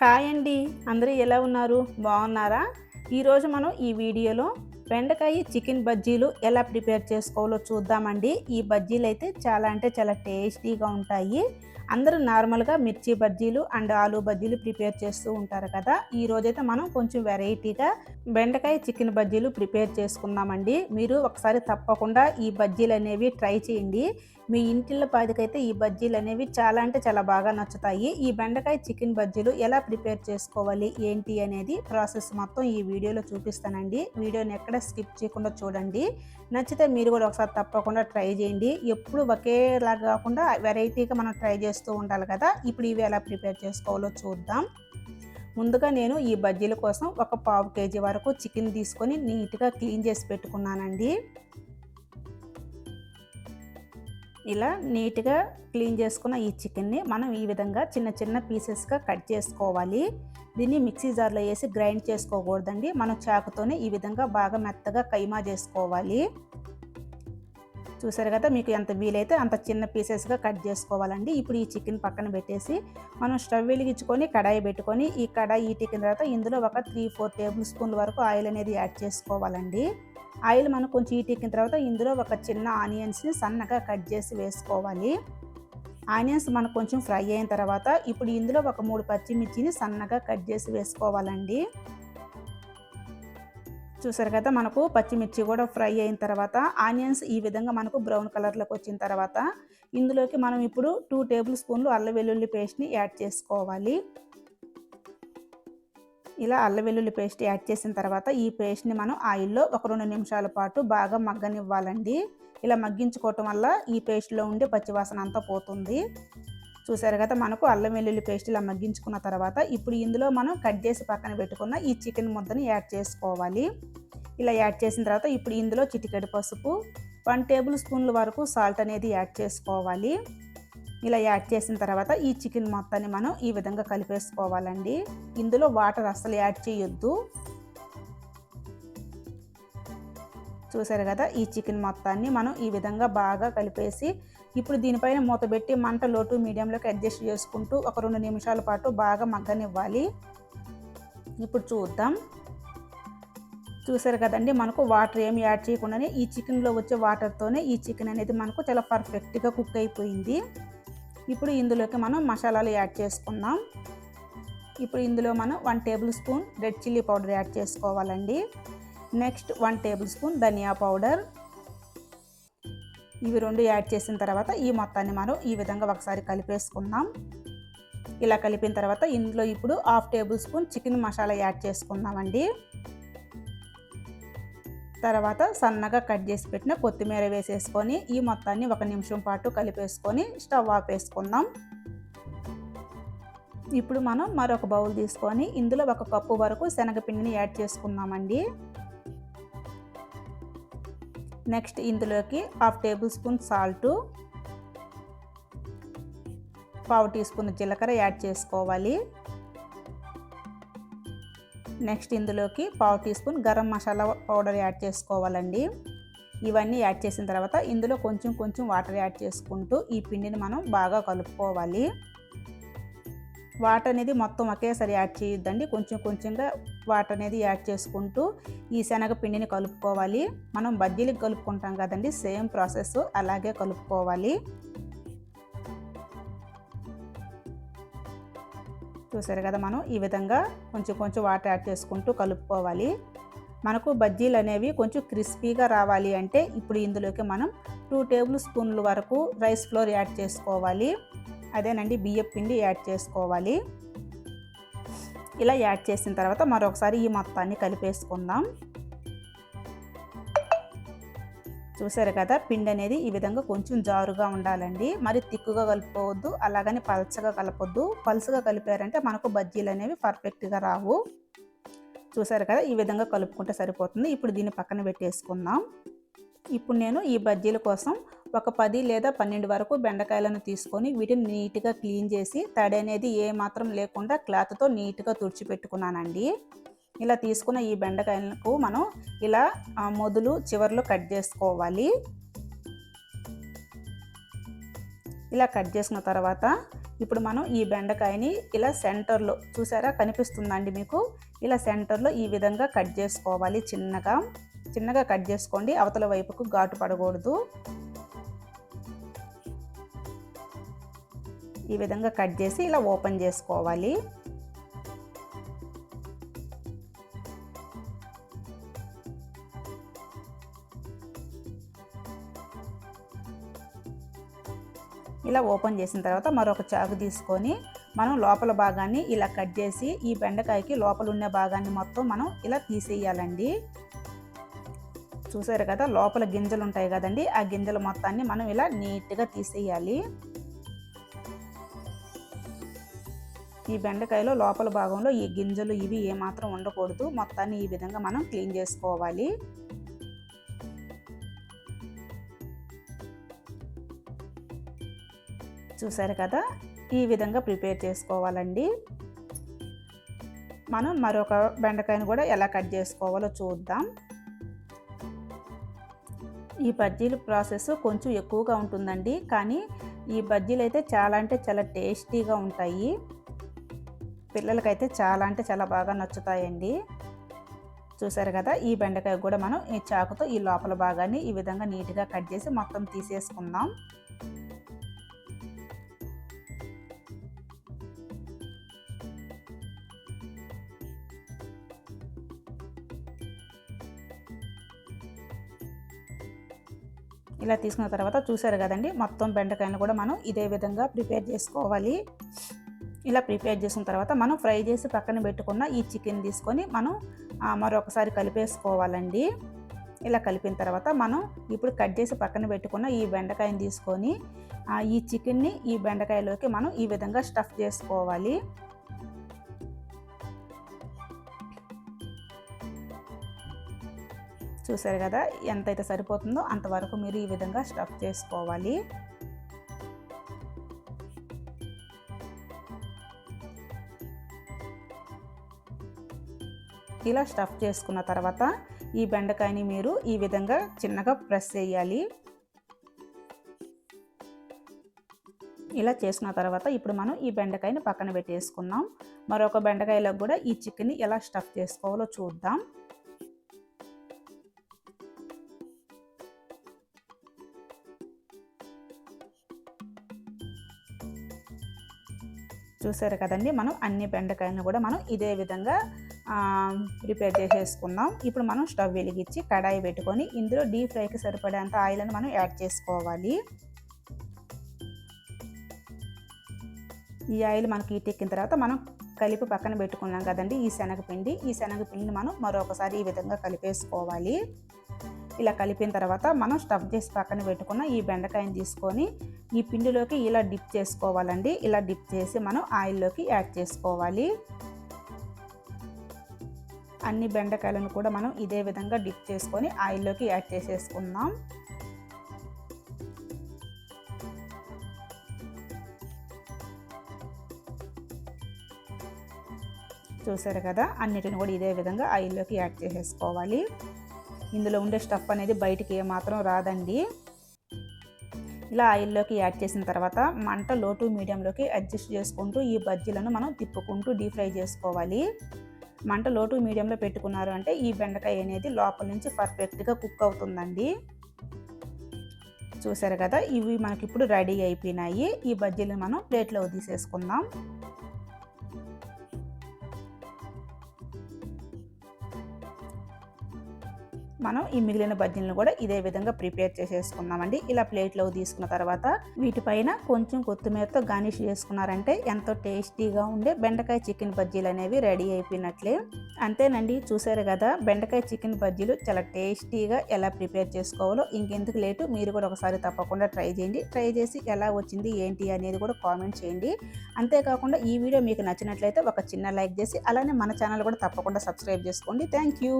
Hi అండి. అందరూ ఎలా ఉన్నారు? బాగున్నారా? ఈరోజు మనం ఈ వీడియోలో బెండకాయ చికెన్ బజ్జీలు ఎలా ప్రిపేర్ చేసుకోవాలో చూద్దామండి. ఈ బజ్జీలు అయితే చాలా అంటే చాలా టేస్టీగా ఉంటాయి. అందరూ నార్మల్గా మిర్చి బజ్జీలు అండ్ ఆలు బజ్జీలు ప్రిపేర్ చేస్తూ ఉంటారు కదా. ఈ రోజైతే మనం కొంచెం వెరైటీగా బెండకాయ చికెన్ బజ్జీలు ప్రిపేర్ చేసుకుందామండి. మీరు ఒకసారి తప్పకుండా ఈ బజ్జీలు అనేవి ట్రై చేయండి. మీ ఇంటిళ్ళ పాదికైతే ఈ బజ్జీలు అనేవి చాలా అంటే చాలా బాగా నచ్చుతాయి. ఈ బెండకాయ చికెన్ బజ్జీలు ఎలా ప్రిపేర్ చేసుకోవాలి ఏంటి అనేది ప్రాసెస్ మొత్తం ఈ వీడియోలో చూపిస్తానండి. వీడియోని ఎక్కడ స్కిప్ చేయకుండా చూడండి. నచ్చితే మీరు కూడా ఒకసారి తప్పకుండా ట్రై చేయండి. ఎప్పుడు ఒకేలా కాకుండా వెరైటీగా మనం ట్రై చేస్తాం ఉండాలి కదా. ఇప్పుడు ఇవి ఎలా ప్రిపేర్ చేసుకోవాలో చూద్దాం. ముందుగా నేను ఈ బజ్జీల కోసం ఒక పావు కేజీ వరకు చికెన్ తీసుకొని నీట్గా క్లీన్ చేసి పెట్టుకున్నానండి. ఇలా నీట్గా క్లీన్ చేసుకున్న ఈ చికెన్ని మనం ఈ విధంగా చిన్న చిన్న పీసెస్గా కట్ చేసుకోవాలి. దీన్ని మిక్సీ జార్లో వేసి గ్రైండ్ చేసుకోకూడదండి. మనం చాకుతోనే ఈ విధంగా బాగా మెత్తగా కైమా చేసుకోవాలి. చూసారు కదా మీకు ఎంత వీలైతే అంత చిన్న పీసెస్గా కట్ చేసుకోవాలండి. ఇప్పుడు ఈ చికెన్ పక్కన పెట్టేసి మనం స్టవ్ వెలిగించుకొని కడాయి పెట్టుకొని ఈ కడాయి ఈటికిన తర్వాత ఇందులో ఒక త్రీ ఫోర్ టేబుల్ స్పూన్ల వరకు ఆయిల్ అనేది యాడ్ చేసుకోవాలండి. ఆయిల్ మనం కొంచెం ఈటెక్కిన తర్వాత ఇందులో ఒక చిన్న ఆనియన్స్ని సన్నగా కట్ చేసి వేసుకోవాలి. ఆనియన్స్ మనకు కొంచెం ఫ్రై అయిన తర్వాత ఇప్పుడు ఇందులో ఒక మూడు పచ్చిమిర్చిని సన్నగా కట్ చేసి వేసుకోవాలండి. చూసారు కదా మనకు పచ్చిమిర్చి కూడా ఫ్రై అయిన తర్వాత ఆనియన్స్ ఈ విధంగా మనకు బ్రౌన్ కలర్లోకి వచ్చిన తర్వాత ఇందులోకి మనం ఇప్పుడు టూ టేబుల్ స్పూన్లు అల్ల వెల్లుల్లి పేస్ట్ని యాడ్ చేసుకోవాలి. ఇలా అల్ల వెల్లుల్లి పేస్ట్ యాడ్ చేసిన తర్వాత ఈ పేస్ట్ని మనం ఆయిల్లో ఒక రెండు నిమిషాల పాటు బాగా మగ్గనివ్వాలండి. ఇలా మగ్గించుకోవటం వల్ల ఈ పేస్ట్లో ఉండే పచ్చివాసన అంతా పోతుంది. చూసారు కదా మనకు అల్లం వెల్లుల్లి పేస్ట్ ఇలా మగ్గించుకున్న తర్వాత ఇప్పుడు ఇందులో మనం కట్ చేసి పక్కన పెట్టుకున్న ఈ చికెన్ ముద్దని యాడ్ చేసుకోవాలి. ఇలా యాడ్ చేసిన తర్వాత ఇప్పుడు ఇందులో చిటికెడు పసుపు వన్ టేబుల్ స్పూన్ల వరకు సాల్ట్ అనేది యాడ్ చేసుకోవాలి. ఇలా యాడ్ చేసిన తర్వాత ఈ చికెన్ మొత్తాన్ని మనం ఈ విధంగా కలిపేసుకోవాలండి. ఇందులో వాటర్ అస్సలు యాడ్ చేయొద్దు. చూసారు కదా ఈ చికెన్ మొత్తాన్ని మనం ఈ విధంగా బాగా కలిపేసి ఇప్పుడు దీనిపైన మూత పెట్టి మంట లోటు మీడియంలోకి అడ్జస్ట్ చేసుకుంటూ ఒక రెండు నిమిషాల పాటు బాగా మగ్గనివ్వాలి. ఇప్పుడు చూద్దాం. చూసారు కదండి మనకు వాటర్ ఏమి యాడ్ చేయకుండానే ఈ చికెన్లో వచ్చే వాటర్తోనే ఈ చికెన్ అనేది మనకు చాలా పర్ఫెక్ట్గా కుక్ అయిపోయింది. ఇప్పుడు ఇందులోకి మనం మసాలాలు యాడ్ చేసుకుందాం. ఇప్పుడు ఇందులో మనం one tablespoon red chilli powder add చేసుకోవాలండి. నెక్స్ట్ వన్ టేబుల్ స్పూన్ ధనియా పౌడర్. ఇవి రెండు యాడ్ చేసిన తర్వాత ఈ మొత్తాన్ని మనం ఈ విధంగా ఒకసారి కలిపేసుకుందాం. ఇలా కలిపిన తర్వాత ఇందులో ఇప్పుడు half tablespoon chicken masala add చేసుకుందామండి. తర్వాత సన్నగా కట్ చేసి పెట్టిన కొత్తిమీర వేసేసుకొని ఈ మొత్తాన్ని ఒక నిమిషం పాటు కలిపేసుకొని స్టవ్ ఆపేసుకుందాం ఇప్పుడు మనం మరొక బౌల్ తీసుకొని ఇందులో ఒక కప్పు వరకు శనగపిండిని యాడ్ చేసుకుందామండి. నెక్స్ట్ ఇందులోకి హాఫ్ టేబుల్ స్పూన్ సాల్టు పావు టీ స్పూన్ జీలకర్ర యాడ్ చేసుకోవాలి. నెక్స్ట్ ఇందులోకి పావు teaspoon garam masala powder add చేసుకోవాలండి. ఇవన్నీ యాడ్ చేసిన తర్వాత ఇందులో కొంచెం కొంచెం వాటర్ యాడ్ చేసుకుంటూ ఈ పిండిని మనం బాగా కలుపుకోవాలి. వాటర్ అనేది మొత్తం ఒకేసారి యాడ్ చేయొద్దండి. కొంచెం కొంచెంగా వాటర్ అనేది యాడ్ చేసుకుంటూ ఈ శనగపిండిని కలుపుకోవాలి. మనం బజ్జీలకు కలుపుకుంటాం కదండి సేమ్ ప్రాసెస్ అలాగే కలుపుకోవాలి. చూసారు కదా మనం ఈ విధంగా కొంచెం కొంచెం వాటర్ యాడ్ చేసుకుంటూ కలుపుకోవాలి. మనకు బజ్జీలు అనేవి కొంచెం క్రిస్పీగా రావాలి అంటే ఇప్పుడు ఇందులోకి మనం టూ టేబుల్ స్పూన్ల వరకు రైస్ ఫ్లోర్ యాడ్ చేసుకోవాలి. అదేనండి బియ్యం పిండి యాడ్ చేసుకోవాలి. ఇలా యాడ్ చేసిన తర్వాత మరొకసారి ఈ మొత్తాన్ని కలిపేసుకుందాం. చూసారు కదా పిండి అనేది ఈ విధంగా కొంచెం జారుగా ఉండాలండి. మరి తిక్కుగా కలుపుకోవద్దు అలాగని పలచగా కలపొద్దు. పలుచగా కలిపారంటే మనకు బజ్జీలు అనేవి పర్ఫెక్ట్గా రావు. చూసారు కదా ఈ విధంగా కలుపుకుంటే సరిపోతుంది. ఇప్పుడు దీన్ని పక్కన పెట్టేసుకుందాం. ఇప్పుడు నేను ఈ బజ్జీల కోసం ఒక పది లేదా పన్నెండు వరకు బెండకాయలను తీసుకొని వీటిని నీట్గా క్లీన్ చేసి తడి అనేది ఏ మాత్రం లేకుండా క్లాత్తో నీట్గా తుడిచిపెట్టుకున్నానండి ఇలా తీసుకున్న ఈ బెండకాయలకు మనం ఇలా మొదలు చివర్లో కట్ చేసుకోవాలి. ఇలా కట్ చేసిన తర్వాత ఇప్పుడు మనం ఈ బెండకాయని ఇలా సెంటర్లో చూసారా కనిపిస్తుందండి మీకు? ఇలా సెంటర్లో ఈ విధంగా కట్ చేసుకోవాలి చిన్నగా. చిన్నగా కట్ చేసుకోండి అవతల వైపుకు ఘాటు పడకూడదు. ఈ విధంగా కట్ చేసి ఇలా ఓపెన్ చేసుకోవాలి. ఇలా ఓపెన్ చేసిన తర్వాత మరొక చాకు తీసుకొని మనం లోపల భాగాన్ని ఇలా కట్ చేసి ఈ బెండకాయకి లోపల ఉన్న భాగాన్ని మొత్తం మనం ఇలా తీసేయాలండి. చూసారు కదా లోపల గింజలు ఉంటాయి కదండి ఆ గింజల మొత్తాన్ని మనం ఇలా నీట్గా తీసేయాలి. ఈ బెండకాయలో లోపల భాగంలో ఈ గింజలు ఇవి ఏమాత్రం ఉండకూడదు. మొత్తాన్ని ఈ విధంగా మనం క్లీన్ చేసుకోవాలి. చూసారు కదా? ఈ విధంగా ప్రిపేర్ చేసుకోవాలండి. మనం మరొక బెండకాయను కూడా ఎలా కట్ చేసుకోవాలో చూద్దాం. ఈ బజ్జీల ప్రాసెస్ కొంచెం ఎక్కువగా ఉంటుందండి. కానీ ఈ బజ్జీలు అయితే చాలా అంటే చాలా టేస్టీగా ఉంటాయి. పిల్లలకైతే చాలా అంటే చాలా బాగా నచ్చుతాయండి. చూసారు కదా ఈ బెండకాయ కూడా మనం ఈ చాకుతో ఈ లోపల భాగాన్ని ఈ విధంగా నీట్గా కట్ చేసి మొత్తం తీసేసుకుందాం. ఇలా తీసుకున్న తర్వాత చూసారు కదండి మొత్తం బెండకాయలు కూడా మనం ఇదే విధంగా ప్రిపేర్ చేసుకోవాలి. ఇలా ప్రిపేర్ చేసిన తర్వాత మనం ఫ్రై చేసి పక్కన పెట్టుకున్న ఈ చికెన్ తీసుకొని మనం మరొకసారి కలిపేసుకోవాలండి. ఇలా కలిపిన తర్వాత మనం ఇప్పుడు కట్ చేసి పక్కన పెట్టుకున్న ఈ బెండకాయని తీసుకొని ఈ చికెన్ని ఈ బెండకాయలోకి మనం ఈ విధంగా స్టఫ్ చేసుకోవాలి. చూసారు కదా ఎంతైతే సరిపోతుందో అంతవరకు మీరు ఈ విధంగా స్టఫ్ చేసుకోవాలి. ఇలా స్టఫ్ చేసుకున్న తర్వాత ఈ బెండకాయని మీరు ఈ విధంగా చిన్నగా ప్రెస్ చేయాలి. ఇలా చేసుకున్న తర్వాత ఇప్పుడు మనం ఈ బెండకాయని పక్కన పెట్టేసుకున్నాం మరొక బెండకాయలకు కూడా ఈ చికెన్ని ఎలా స్టఫ్ చేసుకోవాలో చూద్దాం. చూసారు కదండి మనం అన్ని బెండకాయలను కూడా మనం ఇదే విధంగా ప్రిపేర్ చేసేసుకుందాం. ఇప్పుడు మనం స్టవ్ వెలిగించి కడాయి పెట్టుకొని ఇందులో డీప్ ఫ్రైకి సరిపడేంత ఆయిల్ని మనం యాడ్ చేసుకోవాలి. ఈ ఆయిల్ మనకి ఇటెక్కిన తర్వాత మనం కలిపి పక్కన పెట్టుకున్నాం కదండి ఈ శనగపిండి. ఈ శనగపిండిని మనం మరొకసారి ఈ విధంగా కలిపేసుకోవాలి. ఇలా కలిపిన తర్వాత మనం స్టఫ్ చేసి పక్కన పెట్టుకున్న ఈ బెండకాయని తీసుకొని ఈ పిండిలోకి ఇలా డిప్ చేసుకోవాలండి. ఇలా డిప్ చేసి మనం ఆయిల్లోకి యాడ్ చేసుకోవాలి. అన్ని బెండకాయలను కూడా మనం ఇదే విధంగా డిప్ చేసుకొని ఆయిల్లోకి యాడ్ చేసేసుకుందాం. చూసారు కదా? అన్నిటిని కూడా ఇదే విధంగా ఆయిల్లోకి యాడ్ చేసేసుకోవాలి. ఇందులో ఉండే స్టఫ్ అనేది బయటికి ఏమాత్రం రాదండి. ఇలా ఆయిల్లోకి యాడ్ చేసిన తర్వాత మంట లోటు మీడియంలోకి అడ్జస్ట్ చేసుకుంటూ ఈ బజ్జీలను మనం తిప్పుకుంటూ డీప్ ఫ్రై చేసుకోవాలి. మంట లోటు మీడియంలో పెట్టుకున్నారు అంటే ఈ బెండకాయ అనేది లోపల నుంచి పర్ఫెక్ట్గా కుక్ అవుతుందండి. చూసారు కదా ఇవి మనకి ఇప్పుడు రెడీ అయిపోయినాయి. ఈ బజ్జీలు మనం ప్లేట్లో తీసేసుకుందాం. మనం ఈ మిగిలిన బజ్జీలను కూడా ఇదే విధంగా ప్రిపేర్ చేసేసుకున్నామండి ఇలా ప్లేట్లో తీసుకున్న తర్వాత వీటిపైన కొంచెం కొత్తిమీరతో గార్నిష్ చేసుకున్నారంటే ఎంతో టేస్టీగా ఉండే బెండకాయ చికెన్ బజ్జీలు అనేవి రెడీ అయిపోయినట్లే. అంతేనండి చూసారు కదా బెండకాయ చికెన్ బజ్జీలు చాలా టేస్టీగా ఎలా ప్రిపేర్ చేసుకోవాలో. ఇంకెందుకు లేటు మీరు కూడా ఒకసారి తప్పకుండా ట్రై చేయండి. ట్రై చేసి ఎలా వచ్చింది ఏంటి అనేది కూడా కామెంట్ చేయండి. అంతేకాకుండా ఈ వీడియో మీకు నచ్చినట్లయితే ఒక చిన్న లైక్ చేసి అలానే మన ఛానల్ కూడా తప్పకుండా సబ్స్క్రైబ్ చేసుకోండి. Thank you.